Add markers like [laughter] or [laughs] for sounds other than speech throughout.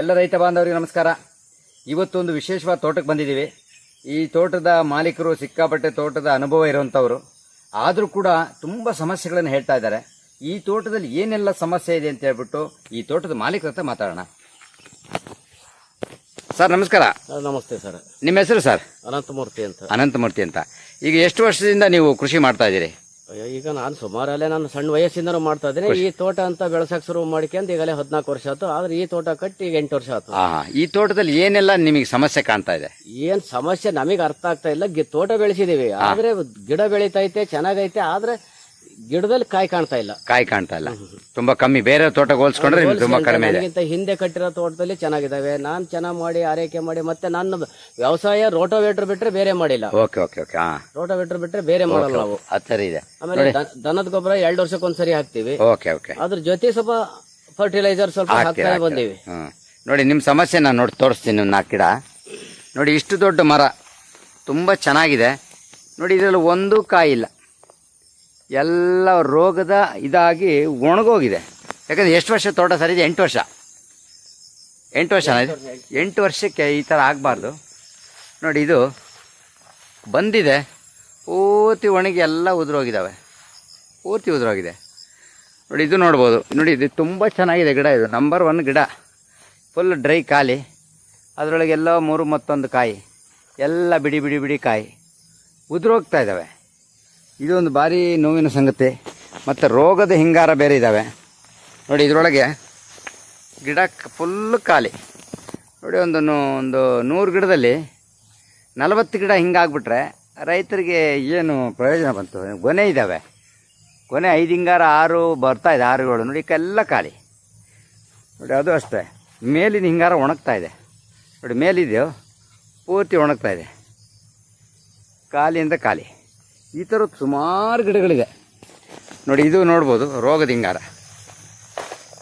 ಎಲ್ಲ ರೈತ ಬಾಂಧವರಿಗೆ ನಮಸ್ಕಾರ. ಇವತ್ತೊಂದು ವಿಶೇಷವಾದ ತೋಟಕ್ಕೆ ಬಂದಿದ್ದೀವಿ. ಈ ತೋಟದ ಮಾಲೀಕರು ಸಿಕ್ಕಾಪಟ್ಟೆ ತೋಟದ ಅನುಭವ ಇರುವಂಥವ್ರು ಆದರೂ ಕೂಡ ತುಂಬ ಸಮಸ್ಯೆಗಳನ್ನು ಹೇಳ್ತಾ ಇದ್ದಾರೆ. ಈ ತೋಟದಲ್ಲಿ ಏನೆಲ್ಲ ಸಮಸ್ಯೆ ಇದೆ ಅಂತ ಹೇಳ್ಬಿಟ್ಟು ಈ ತೋಟದ ಮಾಲೀಕರ ಹತ್ರ ಮಾತಾಡೋಣ. ಸರ್ ನಮಸ್ಕಾರ. ನಮಸ್ತೆ ಸರ್. ನಿಮ್ಮ ಹೆಸರು ಸರ್? ಅನಂತಮೂರ್ತಿ ಅಂತ. ಅನಂತಮೂರ್ತಿ ಅಂತ. ಈಗ ಎಷ್ಟು ವರ್ಷದಿಂದ ನೀವು ಕೃಷಿ ಮಾಡ್ತಾ ಇದ್ದೀರಿ? ಅಯ್ಯೋ, ಈಗ ನಾನು ಸುಮಾರಲ್ಲೇ ನಾನು ಸಣ್ಣ ವಯಸ್ಸಿಂದನೂ ಮಾಡ್ತಾ ಇದ್ದೀನಿ. ಈ ತೋಟ ಅಂತ ಬೆಳೆಸಕ್ ಶುರು ಮಾಡ್ಕೊಂಡು ಈಗಲೇ ಹದಿನಾಲ್ಕು ವರ್ಷ ಆಯ್ತು. ಆದ್ರೆ ಈ ತೋಟ ಕಟ್ಟಿ ಈಗ ಎಂಟು ವರ್ಷ ಆಯ್ತು. ಆ ಈ ತೋಟದಲ್ಲಿ ಏನೆಲ್ಲ ನಿಮಗೆ ಸಮಸ್ಯೆ ಕಾಣ್ತಾ ಇದೆ? ಏನ್ ಸಮಸ್ಯೆ ನಮಗೆ ಅರ್ಥ ಆಗ್ತಾ ಇಲ್ಲ. ಗಿ- ತೋಟ ಬೆಳೆಸಿದೀವಿ. ಆದ್ರೆ ಗಿಡ ಬೆಳಿತೈತೆ ಚೆನ್ನಾಗೈತೆ. ಆದ್ರೆ ಗಿಡದಲ್ಲಿ ಕಾಯಿ ಕಾಣ್ತಾ ಇಲ್ಲ. ಕಾಯಿ ಕಾಣ್ತಾ ಇಲ್ಲ. ತುಂಬಾ ಕಮ್ಮಿ. ಬೇರೆ ತೋಟಕ್ಕೆ ಹೋಲಿಸ್ಕೊಂಡ್ರೆ ನಿಮ್ಗೆ ತುಂಬಾ ಕಡಿಮೆ ಇದೆ. ನನಗಿಂತ ಹಿಂದೆ ಕಟ್ಟಿರೋ ತೋಟದಲ್ಲಿ ಚೆನ್ನಾಗಿದ್ದಾವೆ. ನಾನ್ ಚೆನ್ನಾಗಿ ಮಾಡಿ ಆರೈಕೆ ಮಾಡಿ ಮತ್ತೆ ನನ್ನ ವ್ಯವಸಾಯ ರೋಟೋವೇಟರ್ ಬಿಟ್ರೆ ಬೇರೆ ಮಾಡಿಲ್ಲ. Okay okay okay. ಹಾ. ರೋಟೋವೇಟರ್ ಬಿಟ್ರೆ ಬೇರೆ ಮಾಡಲ್ಲ ನಾವು. ಆ ಥರ ಇದೆ. ಆಮೇಲೆ ದ- ದನದ ಗೊಬ್ಬರ ಎರಡು ವರ್ಷಕ್ಕೊಂದ್ಸರಿ ಹಾಕ್ತಿವಿ. Okay okay. ಅದ್ರ ಜೊತೆ ಸ್ವಲ್ಪ ಫರ್ಟಿಲೈಸರ್ ಸ್ವಲ್ಪ ಹಾಕ್ತೀರಾ, ಬಂದಿವಿ ಬಂದೀವಿ. ಹ್ಮ್. ನೋಡಿ ನಿಮ್ಮ ಸಮಸ್ಯೆ ನಾನು ನೋಡಿ ತೋರಿಸ್ತೀನಿ ನಾಲ್ಕು ಗಿಡ. ನೋಡಿ ಇಷ್ಟು ದೊಡ್ಡ ಮರ. ತುಂಬಾ ಚೆನ್ನಾಗಿದೆ. ನೋಡಿ ಇದರಲ್ಲಿ ಒಂದು ಕಾಯಿಲ್ಲ ಎಲ್ಲ ರೋಗದ ಇದಾಗಿ ಒಣಗೋಗಿದೆ. ಯಾಕಂದರೆ ಎಷ್ಟು ವರ್ಷ ತೋಟ ಸರಿ ಇದೆ? ಎಂಟು ವರ್ಷ. ಎಂಟು ವರ್ಷ ಎಂಟು ವರ್ಷಕ್ಕೆ ಈ ಥರ ಆಗಬಾರ್ದು. ನೋಡಿ ಇದು ಬಂದಿದೆ. ಪೂರ್ತಿ ಒಣಗಿ ಎಲ್ಲ ಉದುರೋಗಿದ್ದಾವೆ ಪೂರ್ತಿ ಉದುರೋಗಿದೆ. ನೋಡಿ ಇದು ನೋಡ್ಬೋದು. ನೋಡಿ ಇದು ತುಂಬ ಚೆನ್ನಾಗಿದೆ ಗಿಡ ಇದು. ನಂಬರ್ ಒನ್ ಗಿಡ. ಫುಲ್ ಡ್ರೈ ಖಾಲಿ. ಅದರೊಳಗೆಲ್ಲ ಮೂರು ಮತ್ತೊಂದು ಕಾಯಿ. ಎಲ್ಲ ಬಿಡಿ ಬಿಡಿ ಬಿಡಿ ಕಾಯಿ. ಉದುರೋಗ್ತಾ ಇದ್ದಾವೆ ಇದೊಂದು ಭಾರಿ ನೋವಿನ ಸಂಗತಿ. ಮತ್ತು ರೋಗದ ಹಿಂಗಾರ ಬೇರೆ ಇದ್ದಾವೆ ನೋಡಿ ಇದರೊಳಗೆ ಗಿಡ ಫುಲ್ ಖಾಲಿ. ನೋಡಿ ಒಂದು ಒಂದು ನೂರು ಗಿಡದಲ್ಲಿ ನಲವತ್ತು ಗಿಡ ಹಿಂಗಾಗ್ಬಿಟ್ರೆ ರೈತರಿಗೆ ಏನು ಪ್ರಯೋಜನ ಬಂತು? ಗೊನೆ ಇದ್ದಾವೆ ಕೊನೆ ಐದು ಹಿಂಗಾರ ಆರು ಬರ್ತಾ ಇದೆ, ಆರುಗಳು. ನೋಡಿ ಎಲ್ಲ ಖಾಲಿ. ನೋಡಿ ಅದು ಅಷ್ಟೇ. ಮೇಲಿನ ಹಿಂಗಾರ ಒಣಗ್ತಾ ಇದೆ. ನೋಡಿ ಮೇಲಿದೆಯೋ, ಪೂರ್ತಿ ಒಣಗ್ತಾ ಇದೆ. ಖಾಲಿಯಿಂದ ಖಾಲಿ. ಈ ಥರದ್ದು ಸುಮಾರು ಗಿಡಗಳಿದೆ. ನೋಡಿ, ಇದು ನೋಡ್ಬೋದು, ರೋಗದ ಹಿಂಗಾರ.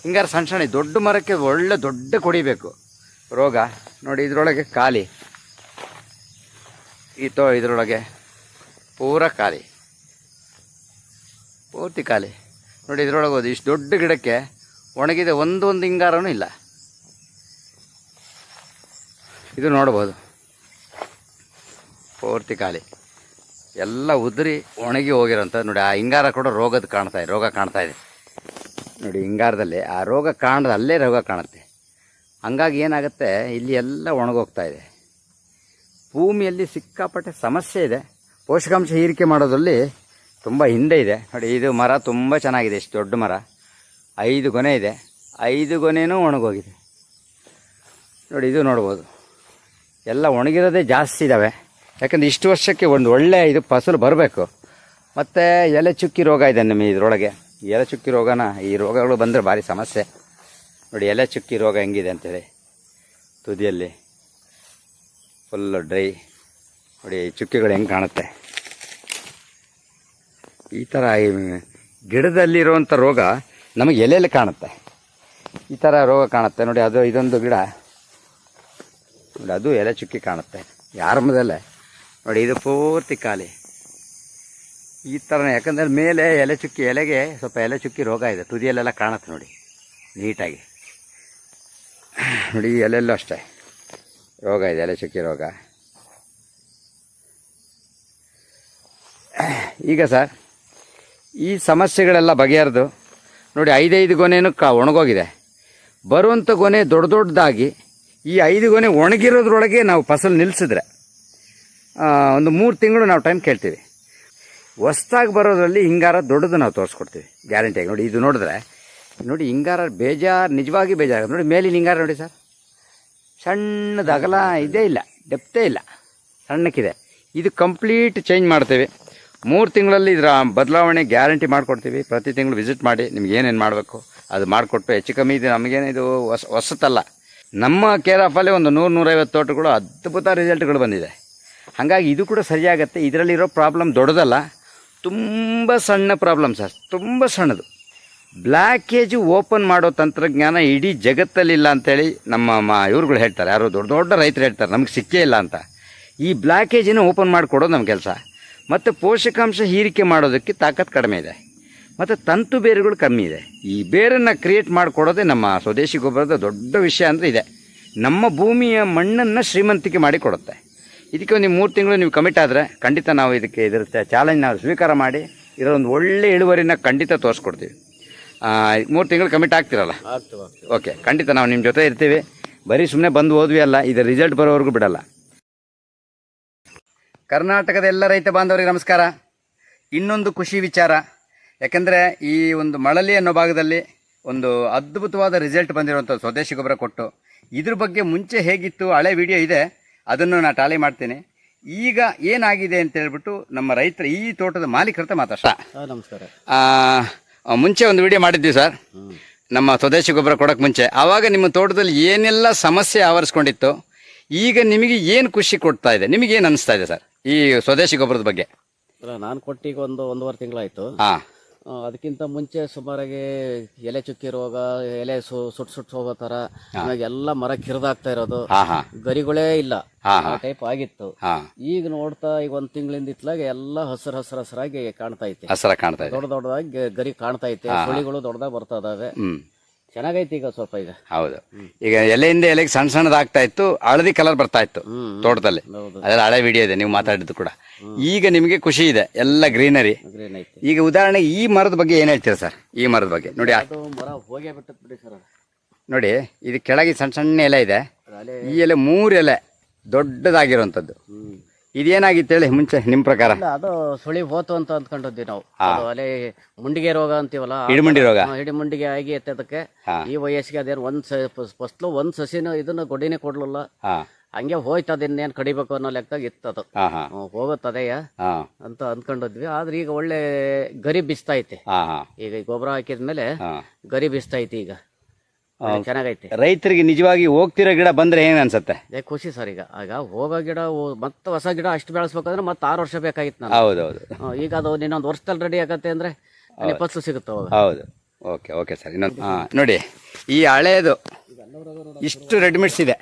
ಹಿಂಗಾರ ಸಣ್ಣ ಸಣ್ಣ ದೊಡ್ಡ ಮರಕ್ಕೆ ಒಳ್ಳೆ ದೊಡ್ಡ ಕೊಡಿಬೇಕು ರೋಗ, ನೋಡಿ, ಇದರೊಳಗೆ ಖಾಲಿ. ಈ ತೋ, ಇದರೊಳಗೆ ಪೂರ ಖಾಲಿ. ಪೂರ್ತಿ ಖಾಲಿ. ನೋಡಿ, ಇದರೊಳಗೆ ಹೋದ ಇಷ್ಟು ದೊಡ್ಡ ಗಿಡಕ್ಕೆ ಒಣಗಿದೆ ಒಂದೊಂದು ಹಿಂಗಾರನೂ ಇಲ್ಲ. ಇದು ನೋಡ್ಬೋದು. ಪೂರ್ತಿ ಖಾಲಿ. ಎಲ್ಲ ಉದುರಿ ಒಣಗಿ ಹೋಗಿರೋಂಥ ನೋಡಿ, ಆ ಹಿಂಗಾರ ಕೂಡ ರೋಗದ ಕಾಣ್ತಾ ಇದೆ, ರೋಗ ಕಾಣ್ತಾ ಇದೆ. ನೋಡಿ ಹಿಂಗಾರದಲ್ಲಿ ಆ ರೋಗ ಕಾಣದ ಅಲ್ಲೇ ರೋಗ ಕಾಣುತ್ತೆ. ಹಂಗಾಗಿ ಏನಾಗುತ್ತೆ, ಇಲ್ಲಿ ಎಲ್ಲ ಒಣಗೋಗ್ತಾ ಇದೆ. ಭೂಮಿಯಲ್ಲಿ ಸಿಕ್ಕಾಪಟ್ಟೆ ಸಮಸ್ಯೆ ಇದೆ. ಪೋಷಕಾಂಶ ಹೀರಿಕೆ ಮಾಡೋದ್ರಲ್ಲಿ ತುಂಬ ಹಿಂದೆ ಇದೆ. ನೋಡಿ, ಇದು ಮರ ತುಂಬ ಚೆನ್ನಾಗಿದೆ, ಇಷ್ಟು ದೊಡ್ಡ ಮರ. ಐದು ಗೊನೆ ಇದೆ. ಐದು ಗೊನೆನೂ ಒಣಗೋಗಿದೆ. ನೋಡಿ, ಇದು ನೋಡ್ಬೋದು. ಎಲ್ಲ ಒಣಗಿರೋದೇ ಜಾಸ್ತಿ ಇದ್ದಾವೆ ಯಾಕಂದ್ರೆ ಇಷ್ಟು ವರ್ಷಕ್ಕೆ ಒಂದು ಒಳ್ಳೆ ಇದು ಫಸಲು ಬರಬೇಕು. ಮತ್ತು ಎಲೆ ಚುಕ್ಕಿ ರೋಗ ಇದೆ ನಿಮಗೆ ಇದರೊಳಗೆ. ಎಲೆ ಚುಕ್ಕಿ ರೋಗನ ಈ ರೋಗಗಳು ಬಂದರೆ ಭಾರಿ ಸಮಸ್ಯೆ. ನೋಡಿ, ಎಲೆ ಚುಕ್ಕಿ ರೋಗ ಹೆಂಗಿದೆ ಅಂತೇಳಿ. ತುದಿಯಲ್ಲಿ ಫುಲ್ಲು ಡ್ರೈ ನೋಡಿ ಚುಕ್ಕಿಗಳು ಹೆಂಗೆ ಕಾಣುತ್ತೆ. ಈ ಥರ ಗಿಡದಲ್ಲಿರುವಂಥ ರೋಗ ನಮಗೆ ಎಲೆಯಲ್ಲಿ ಕಾಣುತ್ತೆ. ಈ ಥರ ರೋಗ ಕಾಣುತ್ತೆ. ನೋಡಿ, ಅದು ಇದೊಂದು ಗಿಡ. ನೋಡಿ, ಅದು ಎಲೆ ಚುಕ್ಕಿ ಕಾಣುತ್ತೆ. ಆರಂಭದಲ್ಲೇ ನೋಡಿ, ಇದು ಪೂರ್ತಿ ಖಾಲಿ. ಈ ಥರ ಯಾಕಂದರೆ ಮೇಲೆ ಎಲೆ ಚುಕ್ಕಿ, ಎಲೆಗೆ ಸ್ವಲ್ಪ ಎಲೆ ಚುಕ್ಕಿ ರೋಗ ಇದೆ, ತುದಿಯಲ್ಲೆಲ್ಲ ಕಾಣುತ್ತೆ ನೋಡಿ, ನೀಟಾಗಿ. ನೋಡಿ ಎಲೆಲ್ಲೂ ಅಷ್ಟೇ, ರೋಗ ಇದೆ, ಎಲೆ ಚುಕ್ಕಿ ರೋಗ. ಈಗ ಸರ್, ಈ ಸಮಸ್ಯೆಗಳೆಲ್ಲ ಬಗೆಹರಿದು, ನೋಡಿ, ಐದೈದು ಗೊನೆನೂ ಕ ಒಣಗೋಗಿದೆ. ಬರುವಂಥ ಗೊನೆ ದೊಡ್ಡ ದೊಡ್ಡದಾಗಿ, ಈ ಐದು ಗೊನೆ ಒಣಗಿರೋದ್ರೊಳಗೆ ನಾವು ಫಸಲು ನಿಲ್ಲಿಸಿದ್ರೆ ಒಂದು ಮೂರು ತಿಂಗಳು ನಾವು ಟೈಮ್ ಕೇಳ್ತೀವಿ. ಹೊಸ್ದಾಗಿ ಬರೋದ್ರಲ್ಲಿ ಹಿಂಗಾರ ದೊಡ್ಡದು ನಾವು ತೋರಿಸ್ಕೊಡ್ತೀವಿ ಗ್ಯಾರಂಟಿಯಾಗಿ ನೋಡಿ, ಇದು ನೋಡಿದ್ರೆ, ನೋಡಿ, ಹಿಂಗಾರ ಬೇಜಾರು, ನಿಜವಾಗಿ ಬೇಜಾರು ನೋಡಿ, ಮೇಲಿನ ಹಿಂಗಾರ ನೋಡಿ ಸರ್. ಸಣ್ಣದ ಅಗಲ ಇದೇ ಇಲ್ಲ ಡೆಪ್ತೇ ಇಲ್ಲ. ಸಣ್ಣಕ್ಕಿದೆ. ಇದು ಕಂಪ್ಲೀಟ್ ಚೇಂಜ್ ಮಾಡ್ತೇವೆ. ಮೂರು ತಿಂಗಳಲ್ಲಿ ಇದರ ಬದಲಾವಣೆ ಗ್ಯಾರಂಟಿ ಮಾಡಿಕೊಡ್ತೀವಿ. ಪ್ರತಿ ತಿಂಗಳು ವಿಸಿಟ್ ಮಾಡಿ, ನಿಮ್ಗೆ ಏನೇನು ಮಾಡಬೇಕು, ಅದು ಮಾಡಿಕೊಟ್ಟು ಹೆಚ್ಚು ಕಮ್ಮಿ ಇದು ನಮಗೇನು ಇದು ಹೊಸ, ಹೊಸತಲ್ಲ. ನಮ್ಮ ಕೇರ್ ಆಫಲ್ಲಿ ಒಂದು ನೂರು ನೂರೈವತ್ತು ತೋಟಗಳು ಅದ್ಭುತ ರಿಸಲ್ಟ್ಗಳು ಬಂದಿದೆ. ಹಾಗಾಗಿ ಇದು ಕೂಡ ಸರಿಯಾಗತ್ತೆ. ಇದರಲ್ಲಿರೋ ಪ್ರಾಬ್ಲಮ್ ದೊಡ್ಡದಲ್ಲ. ತುಂಬ ಸಣ್ಣ ಪ್ರಾಬ್ಲಮ್ ಸರ್. ತುಂಬ ಸಣ್ಣದು. ಬ್ಲ್ಯಾಕೇಜು ಓಪನ್ ಮಾಡೋ ತಂತ್ರಜ್ಞಾನ ಇಡೀ ಜಗತ್ತಲ್ಲಿಲ್ಲ ಅಂತೇಳಿ ನಮ್ಮ ಮ, ಇವ್ರುಗಳು ಹೇಳ್ತಾರೆ. ಯಾರು ದೊಡ್ಡ ದೊಡ್ಡ ರೈತರು ಹೇಳ್ತಾರೆ. ನಮಗೆ ಸಿಕ್ಕೇ ಇಲ್ಲ ಅಂತ. ಈ ಬ್ಲ್ಯಾಕೇಜನ್ನು ಓಪನ್ ಮಾಡಿಕೊಡೋದು ನಮ್ಮ ಕೆಲಸ. ಮತ್ತು ಪೋಷಕಾಂಶ ಹೀರಿಕೆ ಮಾಡೋದಕ್ಕೆ ತಾಕತ್ತು ಕಡಿಮೆ ಇದೆ. ಮತ್ತು ತಂತು ಬೇರುಗಳು ಕಮ್ಮಿ ಇದೆ. ಈ ಬೇರನ್ನು ಕ್ರಿಯೇಟ್ ಮಾಡಿಕೊಡೋದೇ ನಮ್ಮ ಸ್ವದೇಶಿ ಗೊಬ್ಬರದ ದೊಡ್ಡ ವಿಷಯ ಅಂದರೆ ಇದೆ. ನಮ್ಮ ಭೂಮಿಯ ಮಣ್ಣನ್ನು ಶ್ರೀಮಂತಿಕೆ ಮಾಡಿ ಕೊಡುತ್ತೆ. ಇದಕ್ಕೆ ನೀವು ಮೂರು ತಿಂಗಳು ನೀವು ಕಮಿಟ್ ಆದರೆ ಖಂಡಿತ ನಾವು ಇದಕ್ಕೆ ಇದ್ರ ಚಾಲೆಂಜ್ ನಾವು ಸ್ವೀಕಾರ ಮಾಡಿ ಇದರೊಂದು ಒಂದು ಒಳ್ಳೆ ಇಳುವರಿನ ಖಂಡಿತ ತೋರಿಸ್ಕೊಡ್ತೀವಿ. ಮೂರು ತಿಂಗಳು ಕಮಿಟ್ ಆಗ್ತಿರಲ್ಲ? ಓಕೆ ಖಂಡಿತ ನಾವು ನಿಮ್ಮ ಜೊತೆ ಇರ್ತೀವಿ. ಬರೀ ಸುಮ್ಮನೆ ಬಂದು ಹೋದ್ವಿ ಅಲ್ಲ ಇದು ರಿಸಲ್ಟ್ ಬರೋವರೆಗೂ ಬಿಡಲ್ಲ. ಕರ್ನಾಟಕದ ಎಲ್ಲ ರೈತ ಬಾಂಧವರಿಗೆ ನಮಸ್ಕಾರ. ಇನ್ನೊಂದು ಖುಷಿ ವಿಚಾರ. ಯಾಕೆಂದರೆ ಈ ಒಂದು ಮಳಲಿ ಅನ್ನೋ ಭಾಗದಲ್ಲಿ ಒಂದು ಅದ್ಭುತವಾದ ರಿಸಲ್ಟ್ ಬಂದಿರುವಂಥ ಸ್ವದೇಶಿ ಗೊಬ್ಬರ ಕೊಟ್ಟು ಇದ್ರ ಬಗ್ಗೆ ಮುಂಚೆ ಹೇಗಿತ್ತು ಹಳೆ ವಿಡಿಯೋ ಇದೆ. ಅದನ್ನು ನಾನು ಟಾಲಿ ಮಾಡ್ತೀನಿ. ಈಗ ಏನಾಗಿದೆ ಅಂತ ಹೇಳ್ಬಿಟ್ಟು ನಮ್ಮ ರೈತರ ಈ ತೋಟದ ಮಾಲೀಕರ ಹತ್ರ ನಮಸ್ಕಾರ. ಮುಂಚೆ ಒಂದು ವಿಡಿಯೋ ಮಾಡಿದ್ವಿ ಸರ್. ನಮ್ಮ ಸ್ವದೇಶಿ ಗೊಬ್ಬರ ಕೊಡೋಕೆ ಮುಂಚೆ. ಆವಾಗ ನಿಮ್ಮ ತೋಟದಲ್ಲಿ ಏನೆಲ್ಲ ಸಮಸ್ಯೆ ಆವರಿಸ್ಕೊಂಡಿತ್ತು? ಈಗ ನಿಮಗೆ ಏನು ಖುಷಿ ಕೊಡ್ತಾ ಇದೆ? ನಿಮಗೆ ಏನು ಅನಿಸ್ತಾ ಇದೆ ಸರ್ ಈ ಸ್ವದೇಶಿ ಗೊಬ್ಬರದ ಬಗ್ಗೆ? ನಾನು ಕೊಟ್ಟಿಗೆ ಒಂದು ಒಂದೂವರೆ ತಿಂಗಳಾಯ್ತು. ಅದಕ್ಕಿಂತ ಮುಂಚೆ ಸುಮಾರಾಗಿ ಎಲೆ ಚುಕ್ಕಿ ರೋಗ ಎಲೆ ಸು ಸುಟ್ ಸುಟ್ ಹೋಗೋ ತರ ಎಲ್ಲ ಮರ ಕಿರಿದಾಗ್ತಾ ಇರೋದು. ಗರಿಗಳೇ ಇಲ್ಲ. ಟೈಪ್ ಆಗಿತ್ತು. ಈಗ ನೋಡ್ತಾ ಈಗ ಒಂದ್ ತಿಂಗಳಿಂದ ಇತ್ತಲಾಗ ಎಲ್ಲ ಹಸಿರು ಹಸಿರು ಹಸಿರಾಗಿ ಕಾಣ್ತಾ ಐತೆ. ಹಸರ ಕಾಣ್ತಾ ಇದೆ. ದೊಡ್ಡ ದೊಡ್ಡದಾಗಿ ಗರಿ ಕಾಣ್ತಾ ಐತೆ. ಸುಳಿಗಳು ದೊಡ್ಡದಾಗಿ ಬರ್ತಾ ಇದಾವೆ. ಚೆನ್ನಾಗೈತಿ ಈಗ ಸ್ವಲ್ಪ ಈಗ. ಹೌದು. ಈಗ ಎಲೆಯಿಂದ ಎಲೆಗೆ ಸಣ್ಣ ಸಣ್ಣದಾಗ್ತಾ ಇತ್ತು ಹಳದಿ ಕಲರ್ ಬರ್ತಾ ಇತ್ತು ತೋಟದಲ್ಲಿ. ಅದೆಲ್ಲ ಹಳೆ ವಿಡಿಯೋ ಇದೆ ನೀವು ಮಾತಾಡಿದ್ದು ಕೂಡ. ಈಗ ನಿಮಗೆ ಖುಷಿ ಇದೆ ಎಲ್ಲ ಗ್ರೀನರಿ ಗ್ರೀನ್ ಐತಿ. ಈಗ ಉದಾಹರಣೆಗೆ ಈ ಮರದ ಬಗ್ಗೆ ಏನು ಹೇಳ್ತೀರಾ ಸರ್? ಈ ಮರದ ಬಗ್ಗೆ. ನೋಡಿ ಆ- ಅದು ಮರ ಹೋಗೇ ಬಿಡಿ ಸರ್ ನೋಡಿ ಇದು ಕೆಳಗೆ ಸಣ್ಣ ಸಣ್ಣ ಎಲೆ ಇದೆ. ಈ ಎಲೆ ಮೂರು ಎಲೆ ದೊಡ್ಡದಾಗಿರುವಂಥದ್ದು. ಹ್ಮ್. ಇದೇನಾಗಿತ್ತು ಹೇಳಿ ಮುಂಚೆ ನಿಮ್ ಪ್ರಕಾರ? ಇಲ್ಲ ಅದು ಸುಳಿ ಹೋತು ಅಂತ ಅಂದ್ಕೊಂಡಿದ್ವಿ ನಾವು. ಅದು ಅಲೆ ಮುಂಡಿಗೆ ರೋಗ ಅಂತೀವಲ್ಲ ಆ ಹಿಡಿಮುಂಡಿ ರೋಗ. ಹಿಡಿಮುಂಡಿಗೆ ಹಿಡಿ ಮುಂಡಿಗೆ ಆಗಿ ಎತ್ತದಕ್ಕೆ ಈ ವಯಸ್ಸಿಗೆ ಅದೇನು ಒಂದ್ ಫಸ್ಟ್ಲು ಒಂದ್ ಸಸಿನ ಇದನ್ನ ಗೊಡಿನೇ ಕೊಡ್ಲಿಲ್ಲ. ಹಂಗೆ ಹಂಗೆ ಹೋಯ್ತು ಇನ್ನೇನ್ ಕಡಿಬೇಕು ಅನ್ನೋ ಲೆಕ್ಕದಾಗ ಇತ್ತದು ಅದು. ಹಾಂ ಹೋಗುತ್ತದೆಯ ಹಾಂ. ಅಂತ ಅಂದ್ಕೊಂಡಿದ್ವಿ. ಆದ್ರೆ ಈಗ ಒಳ್ಳೆ ಗರಿ ಬಿಸ್ತೈತೆ ಹಾಂ ಹಾಂ. ಈಗ ಗೊಬ್ಬರ ಹಾಕಿದ್ಮೇಲೆ ಗರಿ ಬಿಸ್ತೈತಿ ಈಗ. ಚೆನ್ನಾಗೈತೆ ರೈತರಿಗೆ ನಿಜವಾಗಿ ಹೋಗ್ತಿರೋ ಗಿಡ ಬಂದ್ರೆ ಏನ್ ಅನ್ಸುತ್ತೆ? ಖುಷಿ ಸರ್ ಈಗ. ಆಗ ಹೋಗೋ ಗಿಡ ಹೋ- ಮತ್ತೆ ಹೊಸ ಗಿಡ ಅಷ್ಟು ಬೆಳೆಸ್ಬೇಕಂದ್ರೆ ಮತ್ತೆ ಆರು ವರ್ಷ ಬೇಕಾಗಿತ್ತು ನಾನು ಹೌದೌದು. ಈಗ ಅದು ಇನ್ನೊಂದು ವರ್ಷದಲ್ಲಿ ರೆಡಿ ಆಗತ್ತೆ ಅಂದ್ರೆ ಅಲ್ಲಿ ಫಸ್ಲು ಸಿಗುತ್ತೆ ಅವಾಗ. ಹೌದು. Okay okay sir. ಇನ್ನೊಂದು ಹಾಂ ನೋಡಿ ಈ ಹಳೇದು ಇಷ್ಟು ರೆಡ್ ಮಿಟ್ಸ್ ಇದೆ.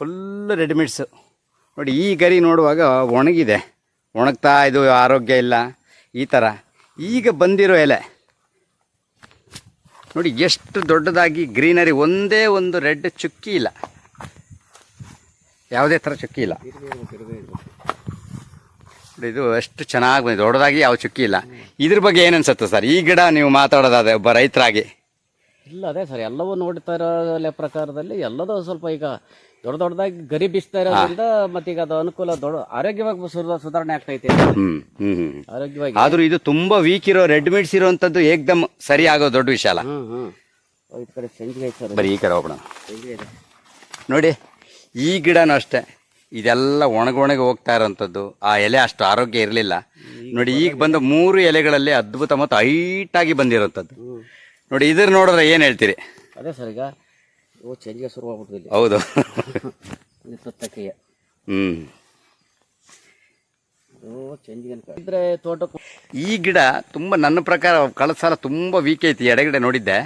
Full red mites. ನೋಡಿ ಈ ಗರಿ ನೋಡುವಾಗ ಒಣಗಿದೆ. ಒಣಗ್ತಾ ಇದು ಆರೋಗ್ಯ ಇಲ್ಲ. ಈ ಥರ ಈಗ ಬಂದಿರೋ ಎಲೆ. ನೋಡಿ ಎಷ್ಟು ದೊಡ್ಡದಾಗಿ ಗ್ರೀನರಿ ಒಂದೇ ಒಂದು ರೆಡ್ ಚುಕ್ಕಿ ಇಲ್ಲ. ಯಾವುದೇ ಥರ ಚುಕ್ಕಿ ಇಲ್ಲ. ನೋಡಿ, ಇದು ಎಷ್ಟು ಚೆನ್ನಾಗಿ ಬಂದಿದೆ. ದೊಡ್ಡದಾಗಿ ಯಾವ ಚುಕ್ಕಿ ಇಲ್ಲ. ಇದ್ರ ಬಗ್ಗೆ ಏನು ಅನ್ಸುತ್ತೆ ಸರ್? ಈ ಗಿಡ ನೀವು ಮಾತಾಡೋದಾದ ಒಬ್ಬ ರೈತರಾಗಿ. ಇಲ್ಲ ಅದೇ ಸರ್. ಎಲ್ಲವೂ ನೋಡ್ತಾ ಇರೋ ಪ್ರಕಾರದಲ್ಲಿ ಎಲ್ಲದೂ ಸ್ವಲ್ಪ ಈಗ ದೊಡ್ಡ ದೊಡ್ಡದಾಗಿ ಗರಿ ಬಿಸ್ತಾ ಇರೋದ್ರಿಂದ ಮತ್ತೆ ಈಗ ಅದು ಅನುಕೂಲ ದೊಡ್ಡ ಆರೋಗ್ಯವಾಗಿ ಸುಧಾ- ಸುಧಾರಣೆ ಆಗ್ತೈತೆ ಹ್ಮ್ ಹ್ಮ್ ಹ್ಮ್. ಆರೋಗ್ಯವಾಗಿ. ಆದ್ರೂ ಇದು ತುಂಬಾ ವೀಕ್ ಇರೋ ರೆಡ್ ಮಿಟ್ಸ್ ಇರುವಂತದ್ದು ಏಕ್ದಮ್ ಸರಿ ಆಗೋ ದೊಡ್ಡ ವಿಷಯ ಅಲ್ಲ. ಹ್ಮ್ ಹ್ಮ್. ಈ ಕಡೆ ಸಂಜಿಗೆ ಐತೆ ಸರ್. ಬರೀ ಈ ಕಡೆ ಹೋಗೋಣ ಸಂಜಿಗೆ ಇದೆ. ನೋಡಿ ಈ ಗಿಡನೂ ಅಷ್ಟೇ. ಇದೆಲ್ಲ ಒಣಗೊಣಗಿ ಹೋಗ್ತಾ ಇರೋಂಥದ್ದು. ಆ ಎಲೆ ಅಷ್ಟು ಆರೋಗ್ಯ ಇರಲಿಲ್ಲ. ನೋಡಿ ಈಗ ಬಂದ ಮೂರು ಎಲೆಗಳಲ್ಲಿ ಅದ್ಭುತ ಮತ್ತು ಹೈಟ್ ಆಗಿ ಬಂದಿರೋಂಥದ್ದು ನೋಡಿ ಇದ್ರ ನೋಡಿದ್ರೆ ಏನು ಹೇಳ್ತೀರಿ? ಅದೇ ಸರ್ ಈಗ ಶುರು ಹೌದು. [laughs] ಇಲ್ಲಿ ಸುತ್ತಕ್ಕೆಯ ಹ್ಞೂ ಇದ್ರೆ ತೋಟಕ್ಕೆ ಈ ಗಿಡ ತುಂಬ ನನ್ನ ಪ್ರಕಾರ ಕಳೆದ ಸಲ ತುಂಬ ವೀಕ್ ಐತಿ ಎಡಗಡೆ ನೋಡಿದ್ದೆ.